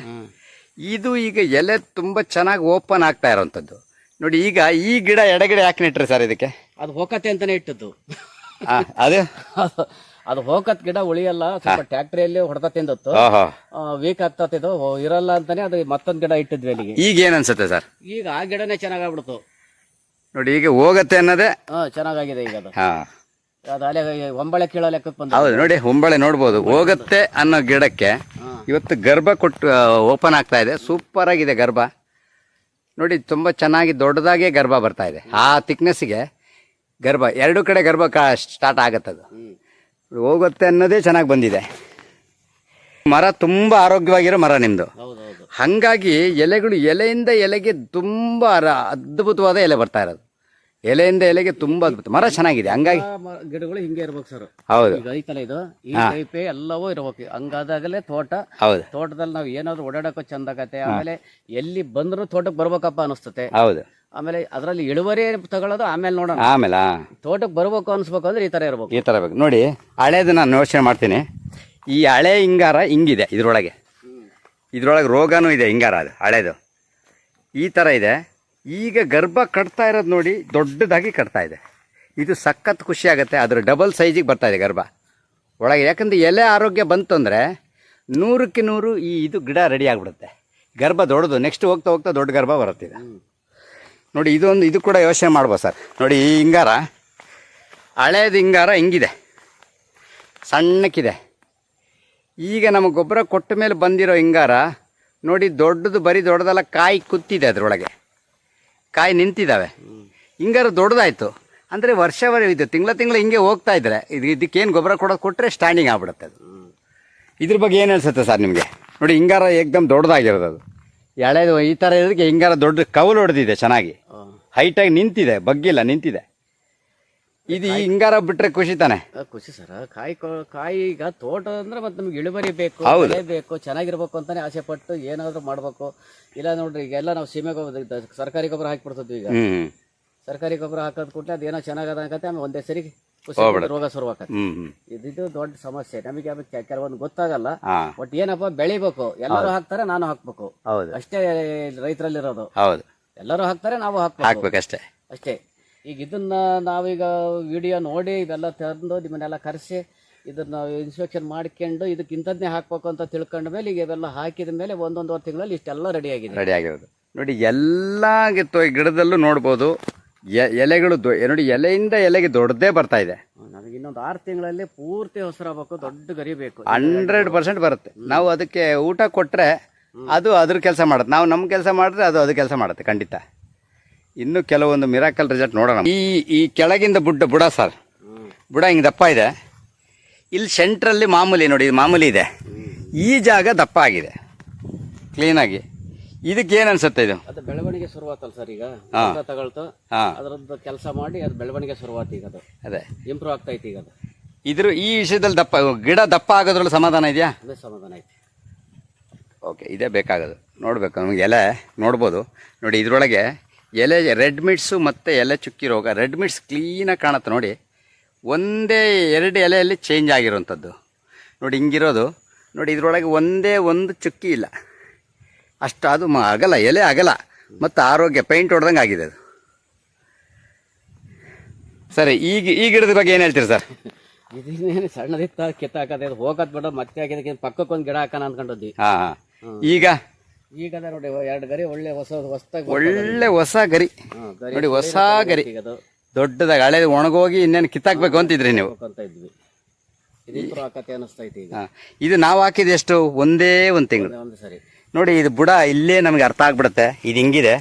ಇದು ಈಗ ಎಲೆ ತುಂಬ ಚೆನ್ನಾಗಿ ಓಪನ್ ಆಗ್ತಾ ಇರೋವಂಥದ್ದು ನೋಡಿ ಈಗ ಈ ಗಿಡ ಎಡಗಡೆ ಯಾಕೆ ನೆಟ್ರಿ ಸರ್ ಇದಕ್ಕೆ? ಅದು ಹೋಗತ್ತೆ ಅಂತಾನೆ ಇಟ್ಟದ್ದು. [laughs] ಅದು ಅದು- ಹೋಗತ್ ಗಿಡ ಉಳಿಯಲ್ಲ ಸ್ವಲ್ಪ ಟ್ಯಾಕ್ಟ್ರಿಯಲ್ಲಿ ಹೊಡೆದ ತಿಂದತ್ತು. ಓಹೋ ವೀಕ್ ಆಗ್ತತಿದು ಇರಲ್ಲ ಅಂತಾನೆ ಅದು ಮತ್ತೊಂದ್ ಗಿಡ ಇಟ್ಟಿದ್ವಿ ಅಲ್ಲಿಗೆ. ಈಗ ಏನ್ ಅನ್ಸುತ್ತೆ ಸರ್? ಈಗ ಆ ಗಿಡನೇ ಚೆನ್ನಾಗಾಗ್ಬಿಡ್ತು. ನೋಡಿ ಈಗ ಹೋಗತ್ತೆ ಅನ್ನೋದೇ ಹಾ ಚೆನ್ನಾಗಾಗಿದೆ ಈಗ ಅದು. ಹೊಂಬಳೆ ಅದು ಅಲೆ ಒಂಬಳೆ ಕೀಳೋ ಲೆಕ್ಕಕ್ಕೆ ಬಂದ ಹೌದು ನೋಡಿ ಹೊಂಬಳೆ ನೋಡ್ಬೋದು. ಹೋಗತ್ತೆ ಅನ್ನೋ ಗಿಡಕ್ಕೆ ಇವತ್ತು ಗರ್ಭ ಕೊಟ್ಟು ಓಪನ್ ಆಗ್ತಾ ಇದೆ. ಸೂಪರ್ ಆಗಿದೆ ಗರ್ಭ. ನೋಡಿ ತುಂಬಾ ಚೆನ್ನಾಗಿ ದೊಡ್ಡದಾಗೆ ಗರ್ಭ ಬರ್ತಾ ಇದೆ. ಆ ತಿಕ್ನೆಸ್ಸಿಗೆ ಗರ್ಭ ಎರಡು ಕಡೆ ಗರ್ಭ ಕಾ ಸ್ಟಾರ್ಟ್ ಆಗತ್ತದು. ಹೋಗುತ್ತೆ ಅನ್ನೋದೇ ಚೆನ್ನಾಗಿ ಬಂದಿದೆ. ಮರ ತುಂಬ ಆರೋಗ್ಯವಾಗಿರೋ ಮರ ನಿಮ್ಮದು ಹಂಗಾಗಿ ಎಲೆಗಳು ಎಲೆಯಿಂದ ಎಲೆಗೆ ತುಂಬ ಅದ್ಭುತವಾದ ಎಲೆ ಬರ್ತಾ ಇರೋದು. ಎಲೆಯಿಂದ ಎಲೆಗೆ ತುಂಬಾ ಅದ್ಭುತ ಮರ ಚೆನ್ನಾಗಿದೆ ಹಂಗಾಗಿ. ಮ- ಗಿಡಗಳು ಹಿಂಗೆ ಇರ್ಬೇಕು ಸರ್. ಹೌದು. ಈಗ ಐತಲ್ಲ ಇದು? ಈ ಟೈಪೇ ಎಲ್ಲವೂ ಇರ್ಬೇಕು. ಹಂಗಾದಾಗಲೇ ತೋಟ. ಹೌದು. ತೋಟದಲ್ಲಿ ನಾವು ಏನಾದ್ರು ಓಡಾಡಕ್ಕೂ ಚಂದ ಆಗತ್ತೆ. ಆಮೇಲೆ ಎಲ್ಲಿ ಬಂದ್ರು ತೋಟಕ್ಕೆ ಬರ್ಬೇಕಪ್ಪ ಅನಿಸ್ತತೆ. ಹೌದು. ಆಮೇಲೆ ಅದರಲ್ಲಿ ಇಳುವರಿ ತಗೊಳ್ಳೋದು ಆಮೇಲೆ ನೋಡೋಣ. ಆಮೇಲೆ ಆ, ತೋಟಕ್ಕೆ ಬರ್ಬೇಕು ಅನ್ಸ್ಬೇಕು ಅಂದ್ರೆ ಈ ತರ ಇರ್ಬೇಕು. ಈ ಥರ ಬೇಕು ನೋಡಿ ಹಳೇದು ನಾನು ಯೋಚನೆ ಮಾಡ್ತೀನಿ. ಈ ಹಳೆ ಹಿಂಗಾರ ಹಿಂಗಿದೆ ಇದ್ರೊಳಗೆ. ಇದ್ರೊಳಗೆ ರೋಗನೂ ಇದೆ ಹಿಂಗಾರ ಅದು ಹಳೇದು. ಈ ಥರ ಇದೆ. ಈಗ ಗರ್ಭ ಕಟ್ತಾ ಇರೋದು ನೋಡಿ ದೊಡ್ಡದಾಗಿ ಕಟ್ತಾ ಇದೆ. ಇದು ಸಖತ್ ಖುಷಿ ಆಗುತ್ತೆ ಅದರ ಡಬಲ್ ಸೈಜಿಗೆ ಬರ್ತಾ ಇದೆ ಗರ್ಭ. ಒಳಗೆ ಯಾಕಂದ್ರೆ ಎಲೆ ಆರೋಗ್ಯ ಬಂತು ಅಂದರೆ ನೂರಕ್ಕೆ ನೂರು ಈ ಇದು ಗಿಡ ರೆಡಿ ಆಗಿಬಿಡುತ್ತೆ. ಗರ್ಭ ದೊಡ್ಡದು ನೆಕ್ಸ್ಟ್ ಹೋಗ್ತಾ ಹೋಗ್ತಾ ದೊಡ್ಡ ಗರ್ಭ ಬರುತ್ತಿದೆ ನೋಡಿ, ಇದೊಂದು, ಇದು ಕೂಡ ಯೋಚನೆ ಮಾಡ್ಬೋದು ಸರ್. ನೋಡಿ, ಈ ಹಿಂಗಾರ, ಹಳೇದು ಹಿಂಗಾರ ಹಿಂಗಿದೆ. ಸಣ್ಣಕ್ಕಿದೆ. ಈಗ ನಮಗೆ ಗೊಬ್ಬರ ಕೊಟ್ಟ ಮೇಲೆ ಬಂದಿರೋ ಹಿಂಗಾರ, ನೋಡಿ ದೊಡ್ಡದು, ಬರೀ ದೊಡ್ಡದಲ್ಲ, ಕಾಯಿ ಕುತ್ತಿದೆ ಅದರೊಳಗೆ. ಕಾಯಿ ನಿಂತಿದ್ದಾವೆ ಹಿಂಗಾರ ದೊಡ್ಡದಾಯಿತು. ಅಂದರೆ ವರ್ಷವರೆ ಇದು ತಿಂಗಳ ತಿಂಗಳ ಹಿಂಗೆ ಹೋಗ್ತಾ ಇದ್ರೆ ಇದು ಇದಕ್ಕೇನು ಗೊಬ್ಬರ ಕೊಡೋದು ಕೊಟ್ಟರೆ ಸ್ಟ್ಯಾಂಡಿಂಗ್ ಆಗ್ಬಿಡುತ್ತೆ ಅದು. ಇದ್ರ ಬಗ್ಗೆ ಏನು ಅನ್ಸುತ್ತೆ ಸರ್ ನಿಮಗೆ? ನೋಡಿ ಹಿಂಗಾರ ಏಕ್ದಮ್ ದೊಡ್ಡದಾಗಿರೋದು ಅದು. ಎಳೆದು ಈ ಥರ ಇರೋದಕ್ಕೆ ಹಿಂಗಾರ ದೊಡ್ಡ ಕವಲು ಹೊಡೆದಿದೆ ಚೆನ್ನಾಗಿ. ಹೈಟಾಗಿ ನಿಂತಿದೆ ಬಗ್ಗಿಲ್ಲ ನಿಂತಿದೆ. ಇದು ಈ ಹಿಂಗಾರ ಬಿಟ್ರೆ ಖುಷಿ ತಾನೆ? ಆ, ಖುಷಿ ಸರ್. ಕಾಯಿ ಕೊ- ಕಾಯಿ ಈಗ ತೋಟ ಅಂದ್ರೆ ಮತ್ತೆ ನಮ್ಗೆ ಇಳುವರಿ ಬೇಕು. ಬೆಳೆ ಬೇಕು ಚೆನ್ನಾಗಿರ್ಬೇಕು ಅಂತಾನೆ ಆಸೆ ಪಟ್ಟು ಏನಾದ್ರು ಮಾಡ್ಬೇಕು. ಇಲ್ಲ ನೋಡ್ರಿ ಈಗೆಲ್ಲ ನಾವು ಸೀಮೆ ಗೊಬ್ಬರ ಇದು ಸರ್ಕಾರಿ ಗೊಬ್ಬರ ಹಾಕಿಬಿಡ್ತಿದ್ವಿ ಈಗ. ಹ್ಮ್ ಸರ್ಕಾರಿ ಗೊಬ್ಬರ ಹಾಕದ್ ಕೂಡಲೇ ಅದೇನೋ ಚೆನ್ನಾಗದ ಅನ್ಕತ್ತೆ ಆಮೇಲೆ ಒಂದೇ ಸರಿ ಖುಷಿ ರೋಗ ಶುರುವಾಗತ್ತೆ ಹ್ಮ್ ಹ್ಮ್. ಇದಿದು ದೊಡ್ಡ ಸಮಸ್ಯೆ. ನಮಗೆ ಆಮೇಲೆ ಕೆ- ಕೆಲವೊಂದು ಗೊತ್ತಾಗಲ್ಲ. ಹಾ. ಒಟ್ಟು ಏನಪ್ಪ ಬೆಳಿಬೇಕು. ಎಲ್ಲರೂ ಹಾಕ್ತಾರೆ ನಾನು ಹಾಕ್ಬೇಕು. ಹೌದು. ಅಷ್ಟೇ ರೈತರಲ್ಲಿರೋದು. ಹೌದು. ಎಲ್ಲರೂ ಹಾಕ್ತಾರೆ ನಾವು ಹಾಕ್ಬೇಕು. ಅಷ್ಟೇ ಅಷ್ಟೇ. ಈಗ ಇದನ್ನು ನಾವೀಗ ವಿಡಿಯೋ ನೋಡಿ ಇವೆಲ್ಲ ತಂದು ನಿಮ್ಮನ್ನೆಲ್ಲ ಕರೆಸಿ ಇದನ್ನ ಇನ್ಸ್ಪೆಕ್ಷನ್ ಮಾಡ್ಕೊಂಡು ಇದಕ್ಕೆ ಇಂಥದ್ದೇ ಹಾಕ್ಬೇಕು ಅಂತ ತಿಳ್ಕೊಂಡ ಮೇಲೆ ಈಗ ಇವೆಲ್ಲ ಹಾಕಿದ ಮೇಲೆ ಒಂದೊಂದುವರೆ ತಿಂಗಳಲ್ಲಿ ಇಷ್ಟೆಲ್ಲ ರೆಡಿ ಆಗಿದೆ. ರೆಡಿ ಆಗಿರೋದು. ನೋಡಿ ಎಲ್ಲ ಗಿತ್ತು- ಗಿಡದಲ್ಲೂ ನೋಡ್ಬೋದು. ಎ- ಎಲೆಗಳು ದೊ- ನೋಡಿ ಎಲೆಯಿಂದ ಎಲೆಗೆ ದೊಡ್ಡದೇ ಬರ್ತಾ ಇದೆ. ನಮಗೆ ಇನ್ನೊಂದು ಆರು ತಿಂಗಳಲ್ಲಿ ಪೂರ್ತಿ ಹೊಸರಾಗಬೇಕು ದೊಡ್ಡ ಗರಿಬೇಕು ಹಂಡ್ರೆಡ್ ಪರ್ಸೆಂಟ್ ಬರುತ್ತೆ. ನಾವು ಅದಕ್ಕೆ ಊಟ ಕೊಟ್ಟರೆ ಅದು ಅದ್ರ ಕೆಲಸ ಮಾಡುತ್ತೆ. ನಾವು ನಮ್ಮ ಕೆಲಸ ಮಾಡಿದ್ರೆ ಅದು ಅದು ಕೆಲಸ ಮಾಡುತ್ತೆ ಖಂಡಿತ. ಇನ್ನು ಕೆಲವೊಂದು ಮಿರಾಕಲ್ ರಿಸಲ್ಟ್ ನೋಡೋಣ. ಈ ಈ ಕೆಳಗಿಂದ ಬುಡ್ಡ ಬುಡ ಸರ್ ಬುಡ ಹಿಂಗೆ ದಪ್ಪ ಇದೆ. ಇಲ್ಲಿ ಸೆಂಟ್ರಲ್ಲಿ ಮಾಮೂಲಿ ನೋಡಿ ಇದು ಮಾಮೂಲಿ ಇದೆ. ಈ ಜಾಗ ದಪ್ಪ ಆಗಿದೆ. ಕ್ಲೀನಾಗಿ ಇದಕ್ಕೆ ಏನು ಅನ್ಸುತ್ತೆ ಇದು? ಅದು ಬೆಳವಣಿಗೆ ಶುರುವಾತಲ್ಲ ಸರ್ ಈಗ. ತಗೊಳ್ತು ಅದರದ್ದು ಕೆಲಸ ಮಾಡಿ ಅದು ಬೆಳವಣಿಗೆ ಶುರುವಾತ ಈಗ ಅದು. ಅದೇ. ಇಂಪ್ರೂವ್ ಆಗ್ತೈತಿ ಈಗ ಅದು. ಇದ್ರ ಈ ವಿಷಯದಲ್ಲಿ ದಪ್ಪ ಗಿಡ ದಪ್ಪ ಆಗೋದ್ರಲ್ಲಿ ಸಮಾಧಾನ ಇದೆಯಾ? ಅದೇ ಸಮಾಧಾನ ಐತಿ. ಓಕೆ ಇದೇ ಬೇಕಾಗೋದು. ನೋಡಬೇಕು ನಮಗೆ ಎಲೆ ನೋಡ್ಬೋದು. ನೋಡಿ ಇದರೊಳಗೆ ಎಲೆ ರೆಡ್ ಮಿಟ್ಸು ಮತ್ತು ಎಲೆ ಚುಕ್ಕಿ ರೋಗ. ರೆಡ್ ಮಿಟ್ಸ್ ಕ್ಲೀನಾಗಿ ಕಾಣುತ್ತೆ ನೋಡಿ. ಒಂದೇ ಎರಡು ಎಲೆಯಲ್ಲಿ ಚೇಂಜ್ ಆಗಿರೋವಂಥದ್ದು. ನೋಡಿ ಹಿಂಗಿರೋದು. ನೋಡಿ ಇದರೊಳಗೆ ಒಂದೇ ಒಂದು ಚುಕ್ಕಿ ಇಲ್ಲ. ಅಷ್ಟು ಅದು ಮ ಆಗಲ್ಲ ಎಲೆ ಆಗಲ್ಲ ಮತ್ತು ಆರೋಗ್ಯ ಪೇಂಟ್ ಹೊಡೆದಂಗೆ ಆಗಿದೆ ಅದು. ಸರಿ ಈಗ ಈ ಗಿಡದ ಬಗ್ಗೆ ಏನು ಹೇಳ್ತೀರಿ ಸರ್? [laughs] ಇದನ್ನೇನು ಸಣ್ಣದಿತ್ತ ಕೆತ್ತ ಹಾಕೋದು ಹೋಗೋದು ಬಿಡೋದು ಮತ್ತೆ ಹಾಕಿದಕ್ಕೆ ಪಕ್ಕಕ್ಕೆ ಒಂದು ಗಿಡ ಹಾಕೋಣ ಅನ್ಕೊಂಡಿದ್ವಿ ಹಾಂ. ಈಗ? ಈಗ ನೋಡಿ ಎರಡು ಗರಿ ಒಳ್ಳೆ ಹೊಸ ಹೊಸದಾಗಿ ಒಳ್ಳೆ ಹೊಸ ಗರಿ. ನೋಡಿ ಹೊಸ ಗರಿ ದೊಡ್ಡದಾಗ ಹಳೇದು ಒಣಗೋಗಿ ಇನ್ನೇನು ಕಿತ್ತಾಕ್ಬೇಕು ಅಂತಿದ್ರಿ ನೀವು. ಅಂತ ಇದ್ವಿ. ಇದು ಇಂಪ್ರೂವ್ ಅನಿಸ್ತೈತಿ ಈಗ. ಇದು ನಾವು ಹಾಕಿದ ಎಷ್ಟು? ಒಂದೇ ಒಂದು ತಿಂಗಳು. ಒಂದು ಸರಿ. ನೋಡಿ ಇದು ಬುಡ ಇಲ್ಲೇ ನಮ್ಗೆ ಅರ್ಥ ಆಗ್ಬಿಡುತ್ತೆ. ಇದು ಹಿಂಗಿದೆ.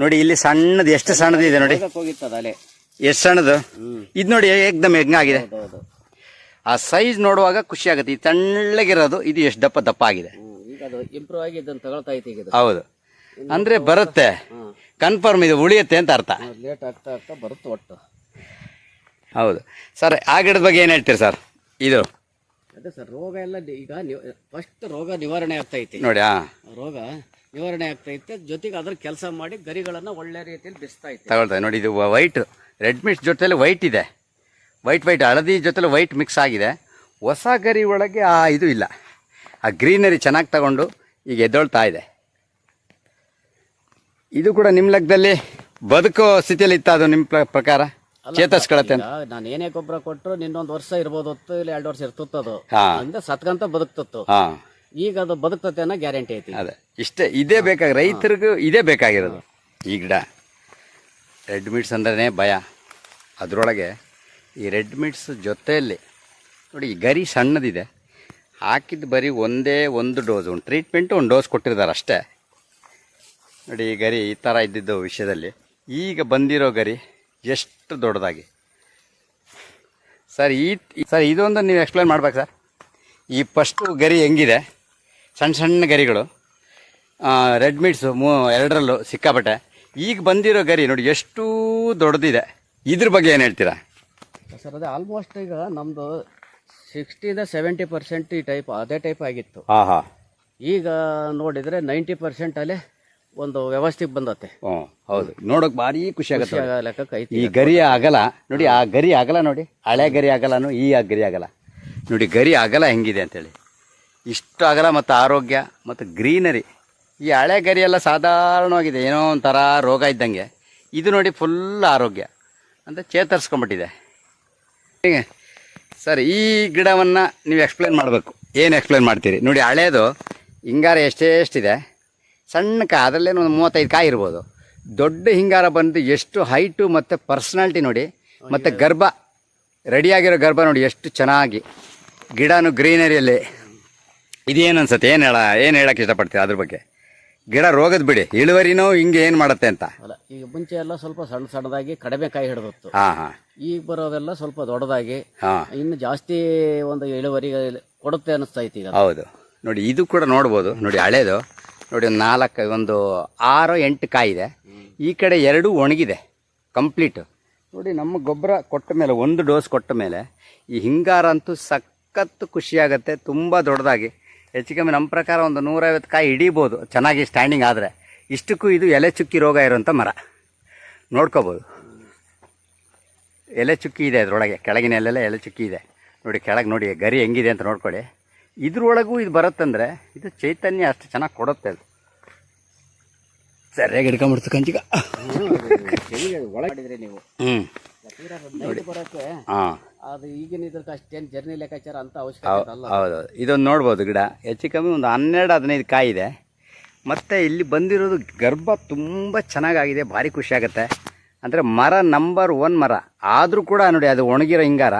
ನೋಡಿ ಇಲ್ಲಿ ಸಣ್ಣದು ಎಷ್ಟು ಸಣ್ಣದಿದೆ ನೋಡಿ. ಹೋಗಕ್ ಹೋಗಿತ್ತದ ಅಲೆ? ಎಷ್ಟು ಸಣ್ಣದು? ಇದು ನೋಡಿ ಏಕ್ದಮ್ ಹೆಂಗಾಗಿದೆ. ಆ ಸೈಜ್ ನೋಡುವಾಗ ಖುಷಿ ಆಗುತ್ತೆ. ಈ ತಣ್ಣಗಿರೋದು ಇದು ಎಷ್ಟು ದಪ್ಪ ದಪ್ಪ ಆಗಿದೆ. ಈಗ ಅದು ಇಂಪ್ರೂವ್ ಆಗಿ ಇದನ್ನ ತಗೊಳ್ತಾ ಐತಿ ಈಗ ಇದು. ಹೌದು. ಅಂದ್ರೆ ಬರುತ್ತೆ. ಕನ್ಫರ್ಮ್ ಇದು ಉಳಿಯುತ್ತೆ ಅಂತ ಅರ್ಥ. ಲೇಟ್ ಆಗ್ತಾ ಆಗ್ತಾ ಬರುತ್ತೆ ಒಟ್ಟು. ಹೌದು. ಸರ್ ಆ ಗಿಡದ ಬಗ್ಗೆ ಏನು ಹೇಳ್ತೀರಿ ಸರ್ ಇದು. ಅದೇ ಸರ್ ರೋಗ ಎಲ್ಲ ನಿ- ಈಗ ಫಸ್ಟ್ ರೋಗ ನಿವಾರಣೆ ಆಗ್ತಾ ಆಗ್ತೈತಿ ನೋಡಿ ರೋಗ ನಿವಾರಣೆ ಆಗ್ತಾ ಐತೆ. ಜೊತೆಗೆ ಅದ್ರ ಕೆಲಸ ಮಾಡಿ ಗರಿಗಳನ್ನ ಒಳ್ಳೆ ರೀತಿಯಲ್ಲಿ ಬಿಸ್ತಾ ಐತೆ. ತಗೊಳ್ತಾ ನೋಡಿ ಇದು ವೈಟ್ ರೆಡ್ ಮಿಕ್ಸ್ ಜೊತೆಲಿ ವೈಟ್ ಇದೆ. ವೈಟ್ ವೈಟ್ ಹಳದಿ ಜೊತೆಲಿ ವೈಟ್ ಮಿಕ್ಸ್ ಆಗಿದೆ. ಹೊಸ ಗರಿ ಒಳಗೆ ಆ ಇದು ಇಲ್ಲ. ಆ ಗ್ರೀನರಿ ಚೆನ್ನಾಗಿ ತಗೊಂಡು ಈಗ ಎದ್ದೊಳ್ತಾ ಇದೆ. ಇದು ಕೂಡ ನಿಮ್ಮ ಲೆಕ್ಕದಲ್ಲಿ ಬದುಕೋ ಸ್ಥಿತಿಯಲ್ಲಿ ಇತ್ತ ಅದು ನಿಮ್ಮ ಪ್ರ- ಪ್ರಕಾರ? ಚೇತರಿಸ್ಕೊಳತ್ತೆ ಅಂತ. ನಾನು ಏನೇ ಗೊಬ್ಬರ ಕೊಟ್ಟರು ನಿನ್ನೊಂದು ವರ್ಷ ಇರ್ಬೋದು ಹೊತ್ತು ಇಲ್ಲ ಎರಡು ವರ್ಷ ಇರ್ತಿತ್ತು ಅದು ಹಾ. ಅಂದ್ರೆ ಸತ್ಕಂತ ಬದುಕ್ತಿತ್ತು. ಈಗ ಅದು ಬದುಕ್ತತೆ ಅನ್ನೋ ಗ್ಯಾರಂಟಿ ಐತಿ. ಅದೇ. ಇಷ್ಟೇ ಇದೇ ಬೇಕಾಗಿ ರೈತರಿಗೂ ಇದೇ ಬೇಕಾಗಿರೋದು. ಈ ಗಿಡ. ರೆಡ್ ಮಿಟ್ಸ್ ಅಂದ್ರೆ ಭಯ. ಅದರೊಳಗೆ ಈ ರೆಡ್ ಮಿಟ್ಸ್ ಜೊತೆಯಲ್ಲಿ ನೋಡಿ ಈ ಗರಿ ಸಣ್ಣದಿದೆ. ಹಾಕಿದ್ದು ಬರೀ ಒಂದೇ ಒಂದು ಡೋಸ್, ಒಂದು ಟ್ರೀಟ್ಮೆಂಟು ಒಂದು ಡೋಸ್ ಕೊಟ್ಟಿರ್ತಾರೆ ಅಷ್ಟೇ. ನೋಡಿ ಗರಿ ಈ ಥರ ಇದ್ದಿದ್ದು ವಿಷಯದಲ್ಲಿ. ಈಗ ಬಂದಿರೋ ಗರಿ ಎಷ್ಟು ದೊಡ್ಡದಾಗಿ. ಸರ್, ಈ ಸರ್, ಇದೊಂದು ನೀವು ಎಕ್ಸ್ಪ್ಲೇನ್ ಮಾಡ್ಬೇಕು ಸರ್. ಈ ಫಸ್ಟು ಗರಿ ಹೆಂಗಿದೆ? ಸಣ್ಣ ಸಣ್ಣ ಗರಿಗಳು. ರೆಡ್ ಮೀಟ್ಸು ಮೂ ಎರಡರಲ್ಲೂ ಸಿಕ್ಕಾಪಟ್ಟೆ. ಈಗ ಬಂದಿರೋ ಗರಿ ನೋಡಿ ಎಷ್ಟು ದೊಡ್ಡದಿದೆ. ಇದ್ರ ಬಗ್ಗೆ ಏನು ಹೇಳ್ತೀರಾ? ಸರ್, ಅದೇ ಆಲ್ಮೋಸ್ಟ್ ಈಗ ನಮ್ದು ಸಿಕ್ಸ್ಟಿದ ಸೆವೆಂಟಿ ಪರ್ಸೆಂಟ್ ಈ ಟೈಪ್ ಅದೇ ಟೈಪ್ ಆಗಿತ್ತು. ಹಾಂ ಹಾಂ. ಈಗ ನೋಡಿದ್ರೆ ನೈಂಟಿ ಪರ್ಸೆಂಟ್ ಅಲ್ಲೇ ಒಂದು ವ್ಯವಸ್ಥೆಗೆ ಬಂದತ್ತೆ ಹ್ಞೂ ಹೌದು. ನೋಡೋಕೆ ಭಾರಿ ಖುಷಿ ಆಗುತ್ತೆ ಖುಷಿ ಲೆಕ್ಕಕ್ಕೆ ಐತಿ ಈ ಗರಿ ಆಗಲ್ಲ. ನೋಡಿ ಆ ಗರಿ ಅಗಲ ನೋಡಿ. ಹಳೆ ಗರಿ ಅಗಲನು ಈ ಆ ಗರಿ ಅಗಲ ನೋಡಿ ಗರಿ ಆಗಲ್ಲ ಹೆಂಗಿದೆ ಅಂತೇಳಿ. ಇಷ್ಟು ಅಗಲ ಮತ್ತು ಆರೋಗ್ಯ ಮತ್ತು ಗ್ರೀನರಿ. ಈ ಹಳೆ ಗರಿ ಎಲ್ಲ ಸಾಧಾರಣವಾಗಿದೆ. ಏನೋ ಒಂಥರ ರೋಗ ಇದ್ದಂಗೆ. ಇದು ನೋಡಿ ಫುಲ್ ಆರೋಗ್ಯ. ಅಂತ ಚೇತರಿಸ್ಕೊಂಬಿಟ್ಟಿದೆ ಹೀಗೆ ಸರ್ ಈ ಗಿಡವನ್ನು ನೀವು ಎಕ್ಸ್ಪ್ಲೇನ್ ಮಾಡಬೇಕು. ಏನು ಎಕ್ಸ್ಪ್ಲೇನ್ ಮಾಡ್ತೀರಿ? ನೋಡಿ ಹಳೇದು ಹಿಂಗಾರ ಎಷ್ಟೇ ಎಷ್ಟಿದೆ ಸಣ್ಣ ಕಾಯಿ ಅದರಲ್ಲೇನು ಒಂದು ಮೂವತ್ತೈದು ಕಾಯಿ ಇರ್ಬೋದು. ದೊಡ್ಡ ಹಿಂಗಾರ ಬಂದು ಎಷ್ಟು ಹೈಟು ಮತ್ತು ಪರ್ಸ್ನಾಲ್ಟಿ ನೋಡಿ ಮತ್ತು ಗರ್ಭ ರೆಡಿಯಾಗಿರೋ ಗರ್ಭ ನೋಡಿ ಎಷ್ಟು ಚೆನ್ನಾಗಿ. ಗಿಡನು ಗ್ರೀನರಿಯಲ್ಲಿ ಇದೇನು ಅನ್ಸುತ್ತೆ? ಏನು ಹೇಳ ಏನು ಹೇಳಕ್ಕೆ ಇಷ್ಟಪಡ್ತೀರಾ ಅದ್ರ ಬಗ್ಗೆ? ಗಿಡ ರೋಗದ ಬಿಡಿ. ಇಳುವರಿನೂ ಹಿಂಗೆ ಏನ್ ಮಾಡುತ್ತೆ ಅಂತ. ಅಲ್ಲ ಈಗ ಮುಂಚೆ ಎಲ್ಲ ಸ್ವಲ್ಪ ಸಣ್ಣ ಸಣ್ಣದಾಗಿ ಕಡಿಮೆ ಕಾಯಿ ಹಿಡಿದಿತ್ತು. ಹಾಂ ಹಾಂ. ಈಗ ಬರೋದೆಲ್ಲ ಸ್ವಲ್ಪ ದೊಡ್ಡದಾಗಿ ಹಾಂ. ಇನ್ನು ಜಾಸ್ತಿ ಒಂದು ಇಳುವರಿ ಕೊಡುತ್ತೆ ಅನಿಸ್ತಾ ಐತಿ ಈಗ. ಹೌದು. ನೋಡಿ ಇದು ಕೂಡ ನೋಡ್ಬೋದು. ನೋಡಿ ಹಳೇದು. ನೋಡಿ ಒಂದು ನಾಲ್ಕು ಒಂದು ಆರು ಎಂಟು ಕಾಯಿ ಇದೆ. ಈ ಕಡೆ ಎರಡು ಒಣಗಿದೆ. ಕಂಪ್ಲೀಟು. ನೋಡಿ ನಮ್ಮ ಗೊಬ್ಬರ ಕೊಟ್ಟ ಮೇಲೆ ಒಂದು ಡೋಸ್ ಕೊಟ್ಟ ಮೇಲೆ ಈ ಹಿಂಗಾರ ಅಂತೂ ಸಖತ್ತು ಖುಷಿಯಾಗತ್ತೆ. ತುಂಬ ದೊಡ್ಡದಾಗಿ. ಹೆಚ್ಚು ಕಮ್ಮಿ ನಮ್ಮ ಪ್ರಕಾರ ಒಂದು ನೂರೈವತ್ತು ಕಾಯಿ ಹಿಡಿಬೋದು. ಚೆನ್ನಾಗಿ ಸ್ಟ್ಯಾಂಡಿಂಗ್ ಆದರೆ. ಇಷ್ಟಕ್ಕೂ ಇದು ಎಲೆ ಚುಕ್ಕಿ ರೋಗ ಇರುವಂಥ ಮರ. ನೋಡ್ಕೋಬೋದು. ಎಲೆ ಚುಕ್ಕಿ ಇದೆ ಅದರೊಳಗೆ. ಕೆಳಗಿನ ಎಲೆಲ್ಲ ಎಲೆ ಚುಕ್ಕಿ ಇದೆ. ನೋಡಿ ಕೆಳಗೆ ನೋಡಿ ಗರಿ ಹೆಂಗಿದೆ ಅಂತ ನೋಡ್ಕೊಳ್ಳಿ. ಇದ್ರೊಳಗೂ ಇದು ಬರುತ್ತಂದರೆ ಇದು ಚೈತನ್ಯ ಅಷ್ಟು ಚೆನ್ನಾಗಿ ಕೊಡುತ್ತೆ ಅದು. ಸರಿಯಾಗಿ ಹಿಡ್ಕೊಂಬಿಡ್ತು ಕಂಚಿಗ. [laughs] ಒಳಗಡಿದ್ರಿ ನೀವು. ಹ್ಞೂ ಹಾಂ. ಅದು ಈಗಿನ ಇದ್ರಕ್ಕೆ ಅಷ್ಟೇನು ಜರ್ನಿ ಲೆಕ್ಕಾಚಾರ ಅಂತ ಅವಶ್ಯಕತೆ ಅಲ್ಲ ಹೌದು. ಇದೊಂದು ನೋಡ್ಬೋದು ಗಿಡ. ಹೆಚ್ಚು ಕಮ್ಮಿ ಒಂದು ಹನ್ನೆರಡು ಹದಿನೈದು ಕಾಯಿ ಇದೆ. ಮತ್ತು ಇಲ್ಲಿ ಬಂದಿರೋದು ಗರ್ಭ ತುಂಬ ಚೆನ್ನಾಗಾಗಿದೆ ಭಾರಿ ಖುಷಿ ಆಗುತ್ತೆ. ಅಂದರೆ ಮರ ನಂಬರ್ ಒನ್ ಮರ. ಆದರೂ ಕೂಡ ನೋಡಿ ಅದು ಒಣಗಿರೋ ಹಿಂಗಾರ.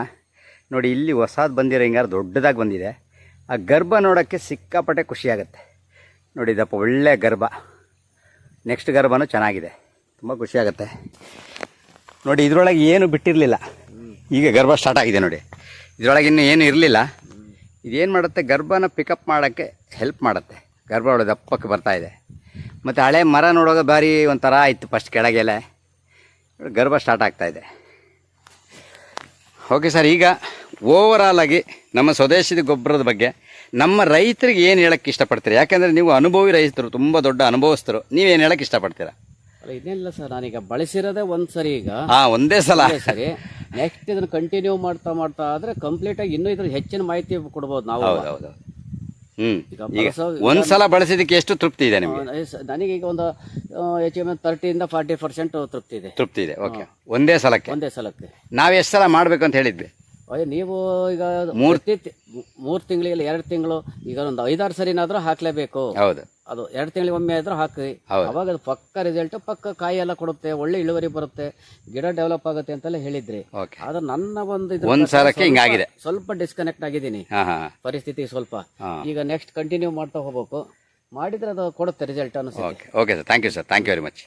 ನೋಡಿ ಇಲ್ಲಿ ಹೊಸದು ಬಂದಿರೋ ಹಿಂಗಾರ ದೊಡ್ಡದಾಗಿ ಬಂದಿದೆ. ಆ ಗರ್ಭ ನೋಡೋಕ್ಕೆ ಸಿಕ್ಕಾಪಟ್ಟೆ ಖುಷಿ ಆಗುತ್ತೆ. ನೋಡಿ ಇದಪ್ಪ ಒಳ್ಳೆ ಗರ್ಭ. ನೆಕ್ಸ್ಟ್ ಗರ್ಭನೂ ಚೆನ್ನಾಗಿದೆ. ತುಂಬ ಖುಷಿ ಆಗುತ್ತೆ. ನೋಡಿ, ಇದರೊಳಗೆ ಏನು ಬಿಟ್ಟಿರಲಿಲ್ಲ. ಈಗ ಗರ್ಭ ಸ್ಟಾರ್ಟ್ ಆಗಿದೆ ನೋಡಿ. ಇದರೊಳಗೆ ಇನ್ನೂ ಏನು ಇರಲಿಲ್ಲ. ಇದೇನು ಮಾಡುತ್ತೆ, ಗರ್ಭನ ಪಿಕಪ್ ಮಾಡೋಕ್ಕೆ ಹೆಲ್ಪ್ ಮಾಡುತ್ತೆ. ಗರ್ಭ ಒಳಗೆ ದಪ್ಪಕ್ಕೆ ಬರ್ತಾ ಇದೆ. ಮತ್ತು ಹಳೆ ಮರ ನೋಡುವಾಗ ಭಾರಿ ಒಂಥರ ಆಯಿತು ಫಸ್ಟ್ ಕೆಳಗೆಲೆ ಗರ್ಭ ಸ್ಟಾರ್ಟ್ ಆಗ್ತಾಯಿದೆ ಓಕೆ ಸರ್ ಈಗ ಓವರಾಲಾಗಿ ನಮ್ಮ ಸ್ವದೇಶಿ ಗೊಬ್ಬರದ ಬಗ್ಗೆ ನಮ್ಮ ರೈತರಿಗೆ ಏನು ಹೇಳಕ್ಕೆ ಇಷ್ಟಪಡ್ತೀರಿ? ಯಾಕೆಂದರೆ ನೀವು ಅನುಭವಿ ರೈತರು, ತುಂಬ ದೊಡ್ಡ ಅನುಭವಸ್ಥರು. ನೀವೇನು ಹೇಳೋಕ್ಕೆ ಇಷ್ಟಪಡ್ತೀರಾ? ಅಲ್ಲ ಇನ್ನೇನಿಲ್ಲ ಸರ್ ನಾನೀಗ ಬಳಸಿರೋದೇ ಒಂದು ಸರಿ ಈಗ. ಹಾಂ ಒಂದೇ ಸಲ. ಒಂದೇ ಸರಿ. ನೆಕ್ಸ್ಟ್ ಇದನ್ನ ಕಂಟಿನ್ಯೂ ಮಾಡ್ತಾ ಮಾಡ್ತಾ ಆದ್ರೆ ಕಂಪ್ಲೀಟ್ ಆಗಿ ಇನ್ನೂ ಇದ್ರ ಹೆಚ್ಚಿನ ಮಾಹಿತಿ ಕೊಡ್ಬೋದು ನಾವು. ಹೌದು ಹೌದು. ಹ್ಞೂ ಈಗ ಈಗ ಬಳಸೋ ಒಂದು ಸಲ ಬಳಸಿದ್ದಕ್ಕೆ ಎಷ್ಟು ತೃಪ್ತಿ ಇದೆ ನಿಮಗೆ? ನನಗೆ ನನಗೀಗ ಒಂದು ಎಚ್ ಕಮ್ಮಿ ತರ್ಟಿಯಿಂದ ಫಾರ್ಟಿ ಪರ್ಸೆಂಟ್ ತೃಪ್ತಿ ಇದೆ. ತೃಪ್ತಿ ಇದೆ. ಓಕೆ ಒಂದೇ ಸಲಕ್ಕೆ. ಒಂದೇ ಸಲಕ್ಕೆ. ನಾವು ಎಷ್ಟು ಸಲ ಮಾಡ್ಬೇಕು ಅಂತ ಹೇಳಿದ್ವಿ? ಅಯ್ಯೋ ನೀವು ಈಗ ಮೂರ್- ಮೂರು ತಿಂಗಳಿಗೆ ಎರಡು ತಿಂಗಳು ಈಗ ಒಂದು ಐದಾರು ಸರಿನಾದ್ರೂ ಹಾಕ್ಲೇಬೇಕು. ಹೌದು. ಅದು ಎರಡು ತಿಂಗಳಿಗೆ ಒಮ್ಮೆ ಆದ್ರೂ ಹಾಕಿ. ಅವಾಗ ಅದು ಪಕ್ಕ ರಿಸಲ್ಟ್ ಪಕ್ಕ ಕಾಯಿ ಎಲ್ಲ ಕೊಡುತ್ತೆ ಒಳ್ಳೆ ಇಳುವರಿ ಬರುತ್ತೆ ಗಿಡ ಡೆವಲಪ್ ಆಗುತ್ತೆ ಅಂತೆಲ್ಲ ಹೇಳಿದ್ರಿ. ಆದ್ರೆ ನನ್ನ ಒಂದು ಹಿಂಗಾಗಿದೆ. ಸ್ವಲ್ಪ- ಡಿಸ್ಕನೆಕ್ಟ್ ಆಗಿದ್ದೀನಿ. ಪರಿಸ್ಥಿತಿ ಸ್ವಲ್ಪ. ಈಗ ನೆಕ್ಸ್ಟ್ ಕಂಟಿನ್ಯೂ ಮಾಡ್ತಾ ಹೋಗ್ಬೇಕು. ಮಾಡಿದ್ರೆ ಅದು ಕೊಡುತ್ತೆ ರಿಸಲ್ಟ್ ಅನಿಸುತ್ತೆ okay okay sir thank you sir thank you very much